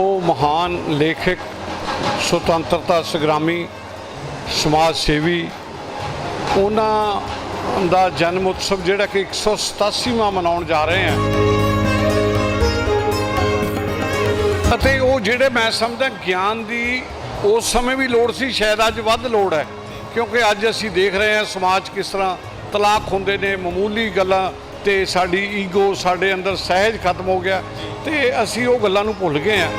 ਉਹ ਮਹਾਨ ਲੇਖਕ, ਸੁਤੰਤਰਤਾ ਸੰਗਰਾਮੀ, ਸਮਾਜ ਸੇਵੀ, ਉਹਨਾਂ ਦਾ ਜਨਮ ਉਤਸਵ ਜਿਹੜਾ ਕਿ 187ਵਾਂ ਮਨਾਉਣ ਜਾ ਰਹੇ ਹਾਂ। ਅਤੇ ਉਹ ਜਿਹੜੇ ਮੈਂ ਸਮਝਦਾ, ਗਿਆਨ ਦੀ ਉਸ ਸਮੇਂ ਵੀ ਲੋੜ ਸੀ, ਸ਼ਾਇਦ ਅੱਜ ਵੱਧ ਲੋੜ ਹੈ। ਕਿਉਂਕਿ ਅੱਜ ਅਸੀਂ ਦੇਖ ਰਹੇ ਹਾਂ, ਸਮਾਜ 'ਚ ਕਿਸ ਤਰ੍ਹਾਂ ਤਲਾਕ ਹੁੰਦੇ ਨੇ, ਮਾਮੂਲੀ ਗੱਲਾਂ ਤੇ ਸਾਡੀ ਈਗੋ ਸਾਡੇ ਅੰਦਰ ਸਹਿਜ ਖਤਮ ਹੋ ਗਿਆ ਤੇ ਅਸੀਂ ਉਹ ਗੱਲਾਂ ਨੂੰ ਭੁੱਲ ਗਏ ਹਾਂ।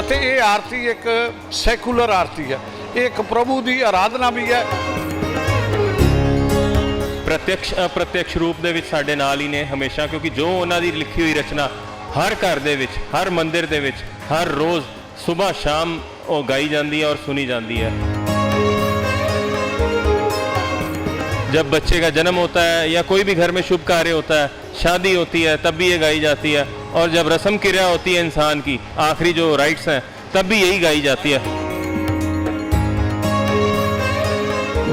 ਅਤੇ ਇਹ ਆਰਤੀ ਇੱਕ ਸੈਕੂਲਰ ਆਰਤੀ ਹੈ। ਇਹ ਇੱਕ ਪ੍ਰਭੂ ਦੀ ਆਰਾਧਨਾ ਵੀ ਹੈ। ਪ੍ਰਤੱਖ ਅਪ੍ਰਤੱਖ ਰੂਪ ਦੇ ਵਿੱਚ ਸਾਡੇ ਨਾਲ ਹੀ ਨੇ ਹਮੇਸ਼ਾ, ਕਿਉਂਕਿ ਜੋ ਉਹਨਾਂ ਦੀ ਲਿਖੀ ਹੋਈ ਰਚਨਾ ਹਰ ਘਰ ਦੇ ਵਿੱਚ, ਹਰ ਮੰਦਿਰ ਦੇ ਵਿੱਚ, ਹਰ ਰੋਜ਼ ਸਵੇਰ ਸ਼ਾਮ ਉਹ ਗਾਈ ਜਾਂਦੀ ਹੈ ਔਰ ਸੁਣੀ ਜਾਂਦੀ ਹੈ। जब बच्चे का जन्म होता है या कोई भी घर में शुभ कार्य होता है शादी होती है तब भी ये गाई जाती है और जब रस्म क्रिया होती है इंसान की आखिरी जो राइट्स हैं तब भी यही गाई जाती है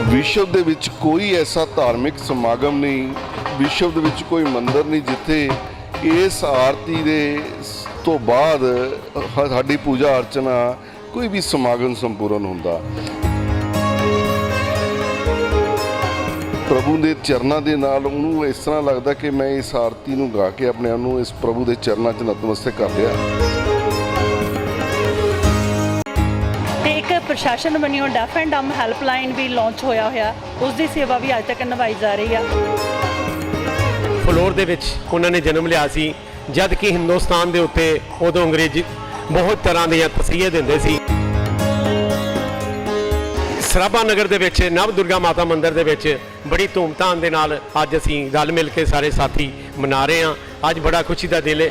ਵਿਸ਼ਵ ਦੇ ਵਿੱਚ ਕੋਈ ਐਸਾ ਧਾਰਮਿਕ ਸਮਾਗਮ ਨਹੀਂ ਵਿਸ਼ਵ ਦੇ ਵਿੱਚ ਕੋਈ ਮੰਦਿਰ ਨਹੀਂ ਜਿੱਥੇ ਇਸ ਆਰਤੀ ਦੇ ਸ- ਤੋਂ ਬਾਅਦ ਹ- ਸਾਡੀ ਪੂਜਾ ਅਰਚਨਾ ਕੋਈ ਵੀ ਸਮਾਗਮ ਸੰਪੂਰਨ ਹੁੰਦਾ ਪ੍ਰਭੂ ਦੇ ਚਰਨਾਂ ਦੇ ਨਾਲ ਉਹਨੂੰ ਇਸ ਤਰ੍ਹਾਂ ਲੱਗਦਾ ਕਿ ਮੈਂ ਇਸ ਆਰਤੀ ਨੂੰ ਗਾ ਕੇ ਆਪਣੇ ਆਪ ਨੂੰ ਇਸ ਪ੍ਰਭੂ ਦੇ ਚਰਨਾਂ 'ਚ ਨਤਮਸਤਕ ਕਰ ਲਿਆ ਤੇ ਇੱਕ ਪ੍ਰਸ਼ਾਸਨ ਵੱਲੋਂ ਡੈਫ ਐਂਡ ਡਮ ਹੈਲਪਲਾਈਨ ਵੀ ਲਾਂਚ ਹੋਇਆ ਹੋਇਆ। ਉਸ ਦੀ ਸੇਵਾ ਵੀ ਅੱਜ ਤੱਕ ਨਿਭਾਈ ਜਾ ਰਹੀ ਆ। ਫਲੋਰ ਦੇ ਵਿੱਚ ਉਹਨਾਂ ਨੇ ਜਨਮ ਲਿਆ ਸੀ। ਜਦ ਕਿ ਹਿੰਦੁਸਤਾਨ ਦੇ ਉੱਤੇ ਉਦੋਂ ਅੰਗਰੇਜ਼ੀ ਬਹੁਤ ਤਰ੍ਹਾਂ ਦੀਆਂ ਤਸਰੀਆਂ ਦਿੰਦੇ ਸੀ। ਸਰਾਭਾ ਨਗਰ ਦੇ ਵਿੱਚ, ਨਵ ਦੁਰਗਾ ਮਾਤਾ ਮੰਦਿਰ ਦੇ ਵਿੱਚ ਬੜੀ ਧੂਮਧਾਮ ਦੇ ਨਾਲ ਅੱਜ ਅਸੀਂ ਰਲ ਮਿਲ ਕੇ ਸਾਰੇ ਸਾਥੀ ਮਨਾ ਰਹੇ ਹਾਂ। ਅੱਜ ਬੜਾ ਖੁਸ਼ੀ ਦਾ ਦਿਲ ਹੈ।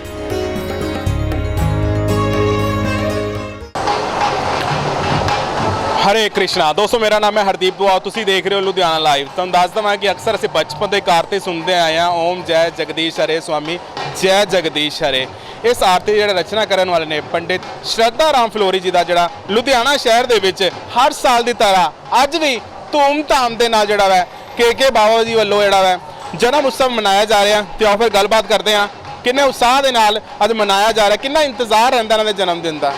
ਹਰੇ ਕ੍ਰਿਸ਼ਨਾ। ਦੋਸਤੋ, ਮੇਰਾ ਨਾਮ ਹੈ ਹਰਦੀਪ ਦੁਆ। ਤੁਸੀਂ ਦੇਖ ਰਹੇ ਹੋ ਲੁਧਿਆਣਾ ਲਾਈਵ ਤੁਹਾਨੂੰ ਦੱਸ ਦਵਾਂ ਕਿ ਅਕਸਰ ਅਸੀਂ ਬਚਪਨ ਦੇ ਕਾਰ ਤੇ ਸੁਣਦੇ ਆਏ ਹਾਂ। ਓਮ ਜੈ ਜਗਦੀਸ਼ ਹਰੇ ਸੁਆਮੀ ਜੈ ਜਗਦੀਸ਼ ਹਰੇ। ਇਸ ਆਰਤੀ ਦੀ ਜਿਹੜਾ ਰਚਨਾ ਕਰਨ ਵਾਲੇ ਨੇ ਪੰਡਿਤ ਸ਼ਰਧਾ ਰਾਮ ਫਲੋਰੀ ਜੀ ਦਾ ਜਿਹੜਾ ਲੁਧਿਆਣਾ ਸ਼ਹਿਰ ਦੇ ਵਿੱਚ ਹਰ ਸਾਲ ਦੀ ਤਰ੍ਹਾਂ ਅੱਜ ਵੀ ਧੂਮ-ਧਾਮ ਦੇ ਨਾਲ ਜਿਹੜਾ ਵੈ ਕੇ ਬਾਬਾ ਜੀ ਵੱਲੋਂ ਜਿਹੜਾ ਵੈ, ਜਨਮ ਉਤਸਵ ਮਨਾਇਆ ਜਾ ਰਿਹਾ। ਤੇ ਆਓ ਫਿਰ ਗੱਲਬਾਤ ਕਰਦੇ ਹਾਂ, ਕਿੰਨੇ ਉਤਸ਼ਾਹ ਦੇ ਨਾਲ ਅੱਜ ਮਨਾਇਆ ਜਾ ਰਿਹਾ, ਕਿੰਨਾ ਇੰਤਜ਼ਾਰ ਰਹਿੰਦਾ ਇਹਨਾਂ ਦੇ ਜਨਮ ਦਿਨ ਦਾ।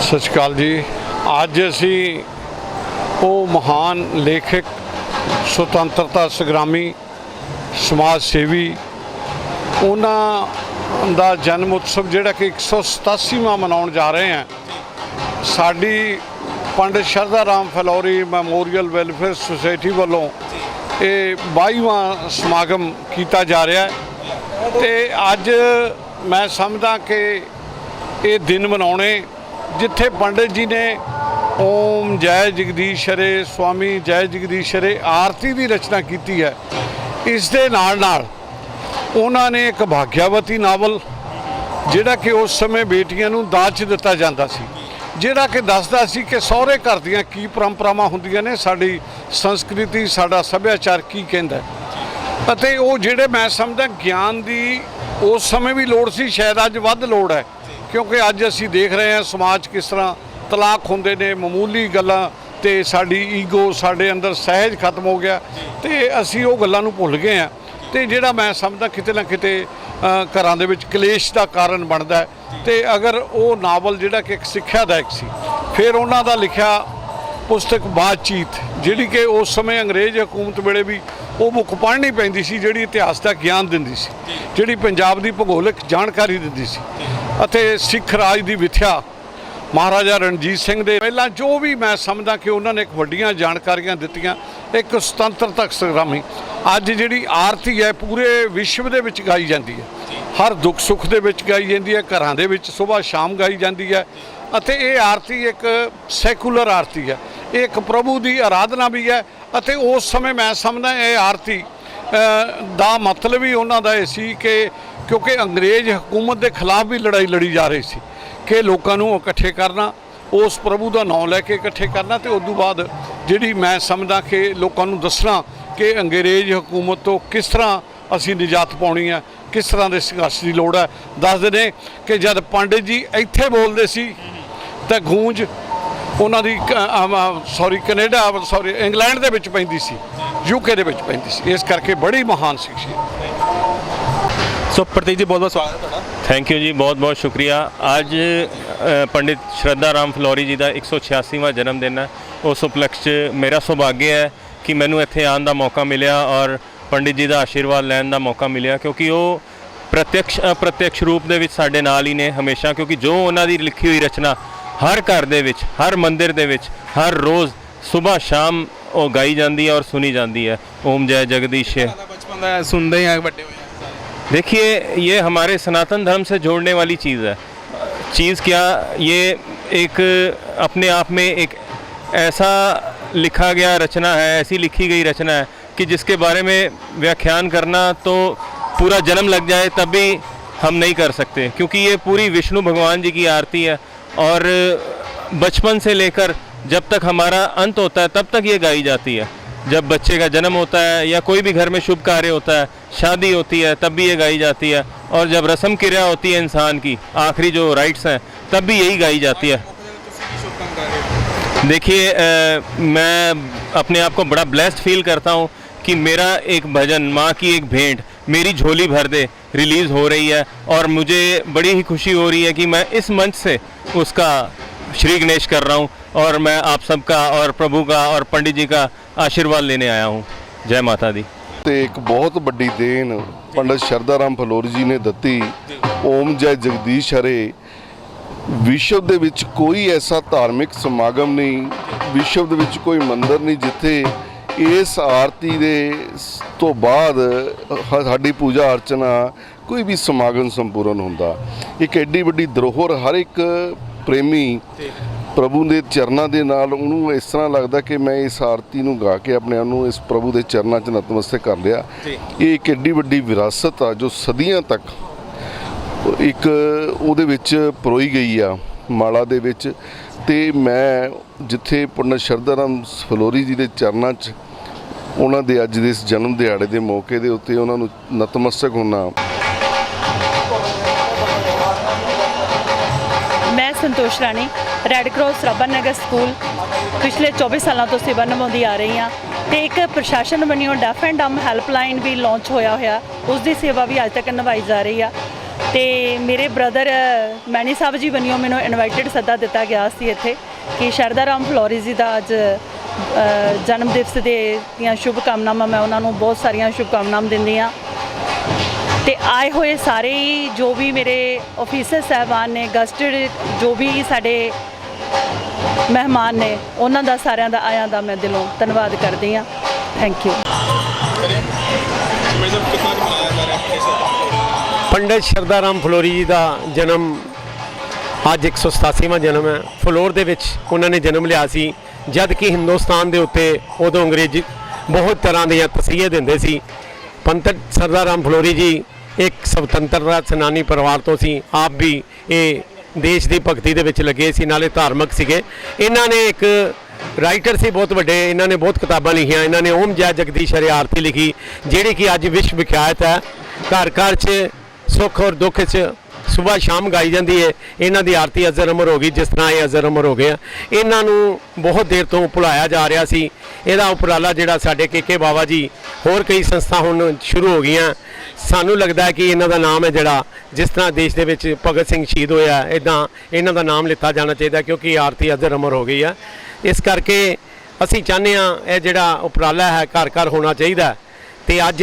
ਸਤਿ ਸ਼੍ਰੀ ਅਕਾਲ ਜੀ। ਅੱਜ ਅਸੀਂ ਉਹ ਮਹਾਨ ਲੇਖਕ, ਸੁਤੰਤਰਤਾ ਸੰਗਰਾਮੀ, ਸਮਾਜ ਸੇਵੀ, ਉਹਨਾਂ ਦਾ ਜਨਮ ਉਤਸਵ ਜਿਹੜਾ ਕਿ 187ਵਾਂ ਮਨਾਉਣ ਜਾ ਰਹੇ ਹਾਂ। ਸਾਡੀ Pandit Shardha Ram Phillauri memorial welfare society ਵੱਲੋਂ ਇਹ 22ਵਾਂ ਸਮਾਗਮ ਕੀਤਾ ਜਾ ਰਿਹਾ ਹੈ। ਤੇ ਅੱਜ ਮੈਂ ਸਮਝਦਾ ਕਿ ਇਹ ਦਿਨ ਮਨਾਉਣੇ, ਜਿੱਥੇ ਪੰਡਿਤ ਜੀ ਨੇ ਓਮ ਜੈ ਜਗਦੀਸ਼ ਹਰੇ ਸੁਆਮੀ ਜੈ ਜਗਦੀਸ਼ ਹਰੇ ਆਰਤੀ ਦੀ ਰਚਨਾ ਕੀਤੀ ਹੈ। ਇਸ ਦੇ ਨਾਲ ਨਾਲ ਉਹਨਾਂ ਨੇ ਇੱਕ ਭਾਗਿਆਵਤੀ ਨਾਵਲ, ਜਿਹੜਾ ਕਿ ਉਸ ਸਮੇਂ ਬੇਟੀਆਂ ਨੂੰ ਦਾਜ ਦਿੱਤਾ ਜਾਂਦਾ ਸੀ, ਜਿਹੜਾ ਕਿ ਦੱਸਦਾ ਸੀ ਕਿ ਸਹੁਰੇ ਘਰ ਦੀਆਂ ਕੀ ਪਰੰਪਰਾਵਾਂ ਹੁੰਦੀਆਂ ਨੇ, ਸਾਡੀ ਸੰਸਕ੍ਰਿਤੀ, ਸਾਡਾ ਸੱਭਿਆਚਾਰ ਕੀ ਕਹਿੰਦਾ ਅਤੇ ਉਹ ਜਿਹੜੇ ਮੈਂ ਸਮਝਦਾ, ਗਿਆਨ ਦੀ ਉਸ ਸਮੇਂ ਵੀ ਲੋੜ ਸੀ, ਸ਼ਾਇਦ ਅੱਜ ਵੱਧ ਲੋੜ ਹੈ, ਕਿਉਂਕਿ ਅੱਜ ਅਸੀਂ ਦੇਖ ਰਹੇ ਹਾਂ ਸਮਾਜ 'ਚ ਕਿਸ ਤਰ੍ਹਾਂ ਤਲਾਕ ਹੁੰਦੇ ਨੇ ਮਾਮੂਲੀ ਗੱਲਾਂ ਤੇ ਸਾਡੀ ਈਗੋ ਸਾਡੇ ਅੰਦਰ ਸਹਿਜ ਖਤਮ ਹੋ ਗਿਆ ਤੇ ਅਸੀਂ ਉਹ ਗੱਲਾਂ ਨੂੰ ਭੁੱਲ ਗਏ ਹਾਂ। ਤੇ ਜਿਹੜਾ ਮੈਂ ਸਮਝਦਾ ਕਿਤੇ ਨਾ ਕਿਤੇ ਘਰਾਂ ਦੇ ਵਿੱਚ ਕਲੇਸ਼ ਦਾ ਕਾਰਨ ਬਣਦਾ ਤੇ ਅਗਰ ਉਹ ਨਾਵਲ ਜਿਹੜਾ ਕਿ ਇੱਕ ਸਿੱਖਿਆਦਾਇਕ ਸੀ ਫਿਰ ਉਹਨਾਂ ਦਾ ਲਿਖਿਆ ਪੁਸਤਕ ਬਾਤਚੀਤ ਜਿਹੜੀ ਕਿ ਉਸ ਸਮੇਂ ਅੰਗਰੇਜ਼ ਹਕੂਮਤ ਵੇਲੇ ਵੀ ਉਹ ਬੁੱਕ ਪੜ੍ਹਨੀ ਪੈਂਦੀ ਸੀ ਜਿਹੜੀ ਇਤਿਹਾਸ ਦਾ ਗਿਆਨ ਦਿੰਦੀ ਸੀ। ਜਿਹੜੀ ਪੰਜਾਬ ਦੀ ਭੂਗੋਲਿਕ ਜਾਣਕਾਰੀ ਦਿੰਦੀ ਸੀ। ਅਤੇ ਸਿੱਖ ਰਾਜ ਦੀ ਵਿਥਿਆ ਮਹਾਰਾਜਾ ਰਣਜੀਤ ਸਿੰਘ ਦੇ ਪਹਿਲਾਂ ਜੋ ਵੀ ਮੈਂ ਸਮਝਦਾ ਕਿ ਉਹਨਾਂ ਨੇ ਇੱਕ ਵੱਡੀਆਂ ਜਾਣਕਾਰੀਆਂ ਦਿੱਤੀਆਂ, ਇੱਕ ਸੁਤੰਤਰਤਾ ਸੰਗਰਾਮੀ। ਅੱਜ ਜਿਹੜੀ ਆਰਤੀ ਹੈ, ਪੂਰੇ ਵਿਸ਼ਵ ਦੇ ਵਿੱਚ ਗਾਈ ਜਾਂਦੀ ਹੈ। ਹਰ ਦੁੱਖ ਸੁੱਖ ਦੇ ਵਿੱਚ ਗਾਈ ਜਾਂਦੀ ਹੈ, ਘਰਾਂ ਦੇ ਵਿੱਚ ਸਵੇਰ ਸ਼ਾਮ ਗਾਈ ਜਾਂਦੀ ਹੈ। ਅਤੇ ਇਹ ਆਰਤੀ ਇੱਕ ਸੈਕੂਲਰ ਆਰਤੀ ਹੈ। ਇਹ ਇੱਕ ਪ੍ਰਭੂ ਦੀ ਆਰਾਧਨਾ ਵੀ ਹੈ ਅਤੇ ਉਸ ਸਮੇਂ ਮੈਂ ਸਮਝਦਾ ਇਹ ਆਰਤੀ ਦਾ ਮਤਲਬ ਹੀ ਉਹਨਾਂ ਦਾ ਇਹ ਸੀ ਕਿ ਕਿਉਂਕਿ ਅੰਗਰੇਜ਼ ਹਕੂਮਤ ਦੇ ਖਿਲਾਫ ਵੀ ਲੜਾਈ ਲੜੀ ਜਾ ਰਹੀ ਸੀ। ਕਿ ਲੋਕਾਂ ਨੂੰ ਇਕੱਠੇ ਕਰਨਾ, ਉਸ ਪ੍ਰਭੂ ਦਾ ਨਾਮ ਲੈ ਕੇ ਇਕੱਠੇ ਕਰਨਾ ਤੇ ਉਸ ਤੋਂ ਬਾਅਦ ਜਿਹੜੀ ਮੈਂ ਸਮਝਦਾ ਕਿ ਲੋਕਾਂ ਨੂੰ ਦੱਸਣਾ ਕਿ ਅੰਗਰੇਜ਼ ਹਕੂਮਤ ਤੋਂ ਕਿਸ ਤਰ੍ਹਾਂ ਅਸੀਂ ਨਿਜਾਤ ਪਾਉਣੀ ਹੈ, ਕਿਸ ਤਰ੍ਹਾਂ ਦੇ ਸੰਘਰਸ਼ ਦੀ ਲੋੜ ਹੈ। ਦੱਸਦੇ ਨੇ ਕਿ ਜਦ ਪੰਡਿਤ ਜੀ ਇੱਥੇ ਬੋਲਦੇ ਸੀ, ਤਾਂ ਗੂੰਜ ਉਹਨਾਂ ਦੀ ਸੌਰੀ ਕੈਨੇਡਾ ਸੌਰੀ ਇੰਗਲੈਂਡ ਦੇ ਵਿੱਚ ਪੈਂਦੀ ਸੀ ਯੂਕੇ ਦੇ ਵਿੱਚ ਪੈਂਦੀ ਸੀ। ਇਸ ਕਰਕੇ ਬੜੀ ਮਹਾਨ ਸੀ ਸੋ ਪ੍ਰਤੀਕ ਜੀ ਬਹੁਤ ਬਹੁਤ ਸਵਾਗਤ ਹੈ ਤੁਹਾਡਾ। ਥੈਂਕ ਯੂ ਜੀ ਬਹੁਤ ਬਹੁਤ ਸ਼ੁਕਰੀਆ। ਅੱਜ ਅ, ਪੰਡਿਤ ਸ਼ਰਧਾ ਰਾਮ ਫਲੋਰੀ ਜੀ ਦਾ 186ਵਾਂ ਜਨਮ ਦਿਨ ਹੈ। ਉਸ ਉਪਲਕਸ਼ 'ਚ ਮੇਰਾ ਸੁਭਾਗਿਆ ਹੈ ਕਿ ਮੈਨੂੰ ਇੱਥੇ ਆਉਣ ਦਾ ਮੌਕਾ ਮਿਲਿਆ ਔਰ ਪੰਡਿਤ ਜੀ ਦਾ ਆਸ਼ੀਰਵਾਦ ਲੈਣ ਦਾ ਮੌਕਾ ਮਿਲਿਆ ਕਿਉਂਕਿ ਉਹ ਪ੍ਰਤੱਖ ਅਪ੍ਰਤੱਖ ਰੂਪ ਦੇ ਵਿੱਚ ਸਾਡੇ ਨਾਲ ਹੀ ਨੇ ਹਮੇਸ਼ਾ ਕਿਉਂਕਿ ਜੋ ਉਹਨਾਂ ਦੀ ਲਿਖੀ ਹੋਈ ਰਚਨਾ ਹਰ ਘਰ ਦੇ ਵਿੱਚ ਹਰ ਮੰਦਿਰ ਦੇ ਵਿੱਚ ਹਰ ਰੋਜ਼ ਸਵੇਰ ਸ਼ਾਮ ਉਹ ਗਾਈ ਜਾਂਦੀ ਹੈ ਔਰ ਸੁਣੀ ਜਾਂਦੀ ਹੈ। ਓਮ ਜੈ ਜਗਦੀਸ਼। ਬਚਪਨ ਦਾ ਸੁਣਦੇ ਆ ਵੱਡੇ देखिए, ये हमारे सनातन धर्म से जोड़ने वाली चीज़ है। चीज़ क्या, ये एक अपने आप में एक ऐसा लिखा गया रचना है, ऐसी लिखी गई रचना है कि जिसके बारे में व्याख्यान करना तो पूरा जन्म लग जाए तब भी हम नहीं कर सकते। क्योंकि ये पूरी विष्णु भगवान जी की आरती है और बचपन से लेकर जब तक हमारा अंत होता है, तब तक ये गाई जाती है। जब बच्चे का जन्म होता है या कोई भी घर में शुभ कार्य होता है शादी होती है, तब भी ये गाई जाती है। और जब रस्म क्रिया होती है इंसान की, आखिरी जो राइट्स हैं, तब भी यही गाई जाती है। देखिए मैं अपने आप को बड़ा ब्लेस्ड फील करता हूँ कि मेरा एक भजन, माँ की एक भेंट, मेरी झोली भर दे रिलीज़ हो रही है। और मुझे बड़ी ही खुशी हो रही है कि मैं इस मंच से उसका श्री गणेश कर रहा हूँ और मैं आप सबका और प्रभु का और पंडित जी का आशीर्वाद लेने आया हूँ। जय माता दी। ਤੇ ਇੱਕ ਬਹੁਤ ਵੱਡੀ ਦੇਣ ਪੰਡਤ ਸ਼ਰਧਾ ਰਾਮ ਫਲੋਰੀ ਜੀ ਨੇ ਦਿੱਤੀ। ਓਮ ਜੈ ਜਗਦੀਸ਼ ਹਰੇ। ਵਿਸ਼ਵ ਦੇ ਵਿੱਚ ਕੋਈ ਐਸਾ ਧਾਰਮਿਕ ਸਮਾਗਮ ਨਹੀਂ ਵਿਸ਼ਵ ਦੇ ਵਿੱਚ ਕੋਈ ਮੰਦਿਰ ਨਹੀਂ ਜਿੱਥੇ ਇਸ ਆਰਤੀ ਦੇ ਤੋਂ ਬਾਅਦ ਸਾਡੀ ਪੂਜਾ ਅਰਚਨਾ ਕੋਈ ਵੀ ਸਮਾਗਮ ਸੰਪੂਰਨ ਹੁੰਦਾ। ਇੱਕ ਐਡੀ ਵੱਡੀ ਧਰੋਹਰ ਹਰ ਇੱਕ ਪ੍ਰੇਮੀ ਪ੍ਰਭੂ ਦੇ ਚਰਨਾਂ ਦੇ ਨਾਲ ਉਹਨੂੰ ਇਸ ਤਰ੍ਹਾਂ ਲੱਗਦਾ ਕਿ ਮੈਂ ਇਸ ਆਰਤੀ ਨੂੰ ਗਾ ਕੇ ਆਪਣੇ ਆਪ ਨੂੰ ਇਸ ਪ੍ਰਭੂ ਦੇ ਚਰਨਾਂ 'ਚ ਨਤਮਸਤਕ ਕਰ ਲਿਆ। ਇਹ ਇੱਕ ਐਡੀ ਵੱਡੀ ਵਿਰਾਸਤ ਆ ਜੋ ਸਦੀਆਂ ਤੱਕ ਇੱਕ ਉਹਦੇ ਵਿੱਚ ਪਰੋਈ ਗਈ ਆ ਮਾਲਾ ਦੇ ਵਿੱਚ। ਤੇ ਮੈਂ ਜਿੱਥੇ ਪੰਡਤ ਸ਼ਰਧਾਰਾਮ ਫਲੋਰੀ ਜੀ ਦੇ ਚਰਨਾਂ 'ਚ ਉਹਨਾਂ ਦੇ ਅੱਜ ਦੇ ਇਸ ਜਨਮ ਦਿਹਾੜੇ ਦੇ ਮੌਕੇ ਦੇ ਉੱਤੇ ਉਹਨਾਂ ਨੂੰ ਨਤਮਸਤਕ ਹੋਣਾ ਸੰਤੋਸ਼ ਰਾਣੀ ਰੈੱਡ ਕਰਾਸ ਰਾਬਾ ਨਗਰ ਸਕੂਲ ਪਿਛਲੇ 24 ਸਾਲਾਂ ਤੋਂ ਸੇਵਾ ਨਿਭਾਉਂਦੀ ਆ ਰਹੀ ਹਾਂ ਤੇ ਇੱਕ ਪ੍ਰਸ਼ਾਸਨ ਵੱਲੋਂ ਡੈਫ ਐਂਡ ਡਮ ਹੈਲਪਲਾਈਨ ਵੀ ਲਾਂਚ ਹੋਇਆ ਹੋਇਆ ਉਸ ਦੀ ਸੇਵਾ ਵੀ ਅੱਜ ਤੱਕ ਨਿਭਾਈ ਜਾ ਰਹੀ ਆ। ਤੇ ਮੇਰੇ ਬ੍ਰਦਰ ਮੈਨੀ ਸਾਹਿਬ ਜੀ ਵੱਲੋਂ ਮੈਨੂੰ ਇਨਵਾਈਟਡ ਸੱਦਾ ਦਿੱਤਾ ਗਿਆ ਸੀ ਇੱਥੇ ਕਿ ਸ਼ਰਦਾ ਰਾਮ ਫਲੋਰੀ ਜੀ ਦਾ ਅੱਜ ਜਨਮ ਦਿਵਸ ਦੇ ਦੀਆਂ ਸ਼ੁਭ ਕਾਮਨਾਵਾਂ ਮੈਂ ਉਹਨਾਂ ਨੂੰ ਬਹੁਤ ਸਾਰੀਆਂ ਸ਼ੁਭ ਕਾਮਨਾਵਾਂ ਦਿੰਦੀ ਹਾਂ ਤੇ ਆਏ ਹੋਏ ਸਾਰੇ ਹੀ ਜੋ ਵੀ ਮੇਰੇ ਆਫੀਸਰ ਸਹਿਬਾਨ ਨੇ ਗਸਟਡ ਜੋ ਵੀ ਸਾਡੇ ਮਹਿਮਾਨ ਨੇ, ਉਹਨਾਂ ਦਾ ਸਾਰਿਆਂ ਦਾ ਆਇਆਂ ਦਾ ਮੈਂ ਦਿਲੋਂ ਧੰਨਵਾਦ ਕਰਦੀ ਹਾਂ। ਥੈਂਕ ਯੂ ਪੰਡਿਤ ਸ਼ਰਦਾਰਾਮ ਫਲੋਰੀ ਜੀ ਦਾ ਜਨਮ ਅੱਜ 187ਵਾਂ ਜਨਮ ਹੈ। ਫਲੋਰ ਦੇ ਵਿੱਚ ਉਹਨਾਂ ਨੇ ਜਨਮ ਲਿਆ ਸੀ। ਜਦ ਕਿ ਹਿੰਦੁਸਤਾਨ ਦੇ ਉੱਤੇ ਉਦੋਂ ਅੰਗਰੇਜ਼ ਬਹੁਤ ਤਰ੍ਹਾਂ ਦੀਆਂ ਤਸਵੀਰਾਂ ਦਿੰਦੇ ਸੀ। ਪੰਥਕ ਸਰਦਾਰ ਰਾਮ ਫਲੋਰੀ ਜੀ ਇੱਕ ਸੁਤੰਤਰਤਾ ਸੈਨਾਨੀ ਪਰਿਵਾਰ ਤੋਂ ਸੀ, ਆਪ ਵੀ ਇਹ ਦੇਸ਼ ਦੀ ਭਗਤੀ ਦੇ ਵਿੱਚ ਲੱਗੇ ਸੀ, ਨਾਲੇ ਧਾਰਮਿਕ ਸੀਗੇ। ਇਹਨਾਂ ਨੇ ਇੱਕ ਰਾਈਟਰ ਸੀ ਬਹੁਤ ਵੱਡੇ, ਇਹਨਾਂ ਨੇ ਬਹੁਤ ਕਿਤਾਬਾਂ ਲਿਖੀਆਂ, ਇਹਨਾਂ ਨੇ ਓਮ ਜੈ ਜਗਦੀਸ਼ ਹਰਿ ਆਰਤੀ ਲਿਖੀ, ਜਿਹੜੀ ਕਿ ਅੱਜ ਵਿਸ਼ਵ ਵਿਖਿਆਤ ਹੈ। ਘਰ ਘਰ 'ਚ ਸੁੱਖ ਔਰ ਦੁੱਖ 'ਚ ਸਵੇਰ ਸ਼ਾਮ ਗਾਈ ਜਾਂਦੀ ਹੈ ਇਹਨਾਂ ਦੀ ਆਰਤੀ ਅਜ਼ਰ ਅਮਰ ਹੋ ਗਈ, ਜਿਸ ਤਰ੍ਹਾਂ ਇਹ ਅਜ਼ਰ ਅਮਰ ਹੋ ਗਏ ਆ। ਇਹਨਾਂ ਨੂੰ ਬਹੁਤ ਦੇਰ ਤੋਂ ਭੁਲਾਇਆ ਜਾ ਰਿਹਾ ਸੀ। ਇਹਦਾ ਉਪਰਾਲਾ ਜਿਹੜਾ ਸਾਡੇ ਕੇਕੇ ਬਾਬਾ ਜੀ, ਹੋਰ ਕਈ ਸੰਸਥਾ ਹੁਣ ਸ਼ੁਰੂ ਹੋ ਗਈਆਂ। ਸਾਨੂੰ ਲੱਗਦਾ ਹੈ ਕਿ ਇਹਨਾਂ ਦਾ ਨਾਮ ਹੈ ਜਿਹੜਾ, ਜਿਸ ਤਰ੍ਹਾਂ ਦੇਸ਼ ਦੇ ਵਿੱਚ ਭਗਤ ਸਿੰਘ ਸ਼ਹੀਦ ਹੋਇਆ ਇਦਾਂ ਇਹਨਾਂ ਦਾ ਨਾਮ ਲਿੱਤਾ ਜਾਣਾ ਚਾਹੀਦਾ ਕਿਉਂਕਿ ਆਰਤੀ ਅਜ਼ਰ ਅਮਰ ਹੋ ਗਈ ਹੈ ਇਸ ਕਰਕੇ ਅਸੀਂ ਚਾਹੁੰਦੇ ਹਾਂ ਇਹ ਜਿਹੜਾ ਉਪਰਾਲਾ ਹੈ ਘਰ ਘਰ ਹੋਣਾ ਚਾਹੀਦਾ ਹੈ। ਤੇ ਅੱਜ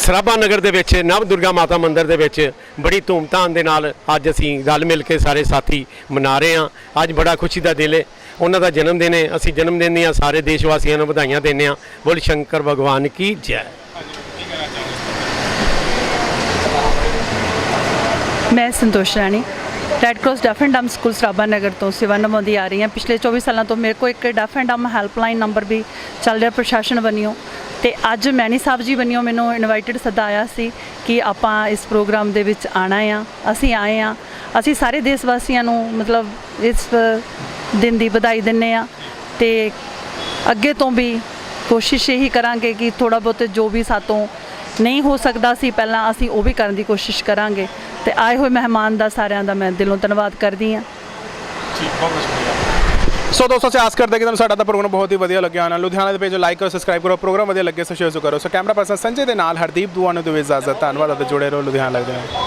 ਸਰਾਭਾ ਨਗਰ ਦੇ ਵਿੱਚ, ਨਵ ਦੁਰਗਾ ਮਾਤਾ ਮੰਦਿਰ ਦੇ ਵਿੱਚ ਬੜੀ ਧੂਮਧਾਮ ਦੇ ਨਾਲ ਅੱਜ ਅਸੀਂ ਗੱਲ ਮਿਲ ਕੇ ਸਾਰੇ ਸਾਥੀ ਮਨਾ ਰਹੇ ਹਾਂ। ਅੱਜ ਬੜਾ ਖੁਸ਼ੀ ਦਾ ਦਿਨ ਹੈ। ਉਹਨਾਂ ਦਾ ਜਨਮ ਦਿਨ ਹੈ। ਅਸੀਂ ਜਨਮ ਦਿਨ ਦੀਆਂ ਸਾਰੇ ਦੇਸ਼ ਵਾਸੀਆਂ ਨੂੰ ਵਧਾਈਆਂ ਦਿੰਦੇ ਹਾਂ। ਬੋਲ ਸ਼ੰਕਰ ਭਗਵਾਨ ਕੀ ਜੈ। ਮੈਂ Santosh Rani. Red cross deaf and dumb school Sarabha Nagar ਤੋਂ ਸੇਵਾ ਨਿਭਾਉਂਦੀ ਆ ਰਹੀ ਹਾਂ ਪਿਛਲੇ 24 ਸਾਲਾਂ ਤੋਂ ਮੇਰੇ ਕੋਲ ਇੱਕ deaf and dumb helpline number ਵੀ ਚੱਲ ਰਿਹਾ ਪ੍ਰਸ਼ਾਸਨ ਵੱਲੋਂ। ਤੇ ਅੱਜ ਮੈਨੀ ਸਾਹਿਬ ਜੀ ਵੱਲੋਂ ਮੈਨੂੰ ਇਨਵਾਈਟਡ ਸੱਦਾ ਆਇਆ ਸੀ ਕਿ ਆਪਾਂ ਇਸ ਪ੍ਰੋਗਰਾਮ ਦੇ ਵਿੱਚ ਆਣਾ ਆ। ਅਸੀਂ ਆਏ ਆ। ਅਸੀਂ ਸਾਰੇ ਦੇਸ਼ ਵਾਸੀਆਂ ਨੂੰ ਮਤਲਬ ਇਸ ਦਿਨ ਦੀ ਵਧਾਈ ਦਿੰਨੇ ਆ। ਤੇ ਅੱਗੇ ਤੋਂ ਵੀ ਕੋਸ਼ਿਸ਼ ਇਹੀ ਕਰਾਂਗੇ ਕਿ ਥੋੜਾ ਬਹੁਤ ਜੋ ਵੀ ਸਾਤੋਂ ਨਹੀਂ ਹੋ ਸਕਦਾ ਸੀ, ਪਹਿਲਾਂ ਅਸੀਂ ਉਹ ਵੀ ਕਰਨ ਦੀ ਕੋਸ਼ਿਸ਼ ਕਰਾਂਗੇ। ਤੇ ਆਏ ਹੋਏ ਮਹਿਮਾਨ ਦਾ ਸਾਰਿਆਂ ਦਾ ਮੈਂ ਦਿਲੋਂ ਧੰਨਵਾਦ ਕਰਦੀ ਹਾਂ। ਠੀਕ ਬਹੁਤ ਸ਼ੁਕਰੀਆ। ਸੋ ਦੋਸਤੋ ਆਸ ਕਰਦੇ ਕਿ ਤੁਹਾਨੂੰ ਸਾਡਾ ਤਾਂ ਪ੍ਰੋਗਰਾਮ ਬਹੁਤ ਹੀ ਵਧੀਆ ਲੱਗਿਆ ਹੋਣਾ। ਲੁਧਿਆਣਾ ਦੇ ਪੇਜ ਲਾਈਕ ਕਰੋ ਸਬਸਕ੍ਰਾਈਬ ਕਰੋ ਪ੍ਰੋਗਰਾਮ ਵਧੀਆ ਲੱਗੇ ਸੋ ਸ਼ੇਅਰ ਕਰੋ। ਸੋ ਕੈਮਰਾ ਪਰਸਨ ਸੰਜੇ ਦੇ ਨਾਲ ਹਰਦੀਪ ਦੁਆ ਨੂੰ ਦਿਓ ਇਜਾਜ਼ਤ। ਧੰਨਵਾਦ ਅਤੇ ਜੁੜੇ ਰਹੋ। ਲੁਧਿਆਣਾ ਲੱਗਦੇ